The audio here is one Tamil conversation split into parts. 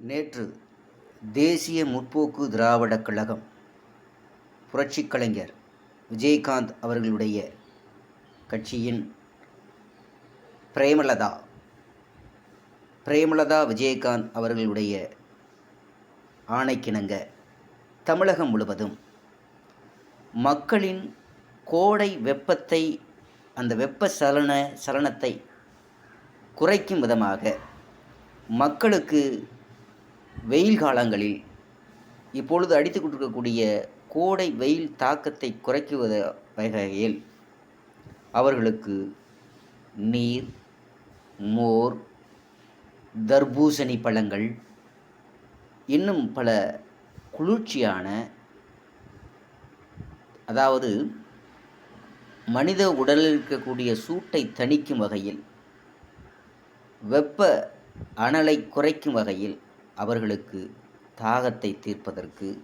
நேற்று தேசிய முற்போக்கு திராவிடக் கழகம் புரட்சிக் கலைஞர் விஜயகாந்த் அவர்களுடைய கட்சியின் பிரேமலதா பிரேமலதா விஜயகாந்த் அவர்களுடைய ஆணைக்கிணங்க தமிழகம் முழுவதும் மக்களின் கோடை வெப்பத்தை அந்த வெப்ப சலன சலனத்தை குறைக்கும் விதமாக மக்களுக்கு வெயில் காலங்களில் இப்பொழுது அடித்து கொண்டிருக்கக்கூடிய கோடை வெயில் தாக்கத்தை குறைக்குவத வகையில் அவர்களுக்கு நீர் மோர் தர்பூசணி பழங்கள் இன்னும் பல குளிர்ச்சியான அதாவது மனித உடலில் இருக்கக்கூடிய சூட்டை தணிக்கும் வகையில் வெப்ப அனலை குறைக்கும் வகையில் அவர்களுக்கு தாகத்தை தீர்ப்பதற்கு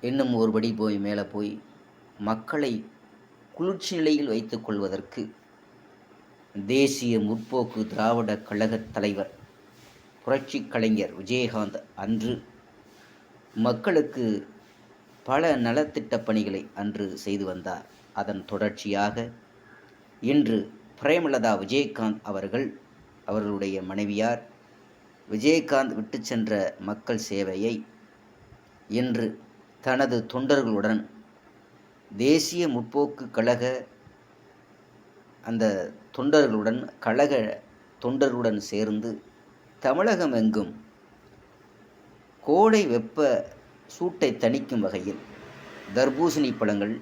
இன்னும் ஒருபடி போய் மேலே போய் மக்களை குளிர்ச்சி நிலையில் வைத்துக் கொள்வதற்கு தேசிய முற்போக்கு திராவிட கழகத் தலைவர் புரட்சி கலைஞர் விஜயகாந்த் அன்று மக்களுக்கு பல நலத்திட்ட பணிகளை அன்று செய்து வந்தார். அதன் தொடர்ச்சியாக இன்று பிரேமலதா விஜயகாந்த் அவர்கள் அவர்களுடைய மனைவியார் விஜயகாந்த் விட்டு சென்ற மக்கள் சேவையை இன்று தனது தொண்டர்களுடன் தேசிய முற்போக்கு கழக அந்த தொண்டர்களுடன் கழக தொண்டர்களுடன் சேர்ந்து தமிழகம் எங்கும் கோடை வெப்ப சூட்டை தணிக்கும் வகையில் தர்பூசணி பழங்கள்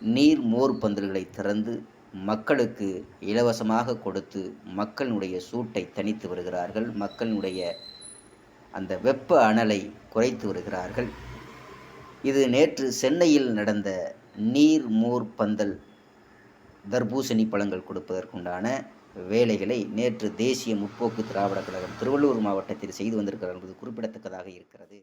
நீர் மோர் பந்தல்களை திறந்து மக்களுக்கு இலவசமாக கொடுத்து மக்களினுடைய சூட்டை தணித்து வருகிறார்கள். மக்களினுடைய அந்த வெப்ப அனலை குறைத்து வருகிறார்கள். இது நேற்று சென்னையில் நடந்த நீர் மூர் பந்தல் தர்பூசணி பழங்கள் கொடுப்பதற்குண்டான வேலைகளை நேற்று தேசிய முற்போக்கு திராவிட கழகம் திருவள்ளூர் மாவட்டத்தில் செய்து வந்திருக்கிறார் என்பது குறிப்பிடத்தக்கதாக இருக்கிறது.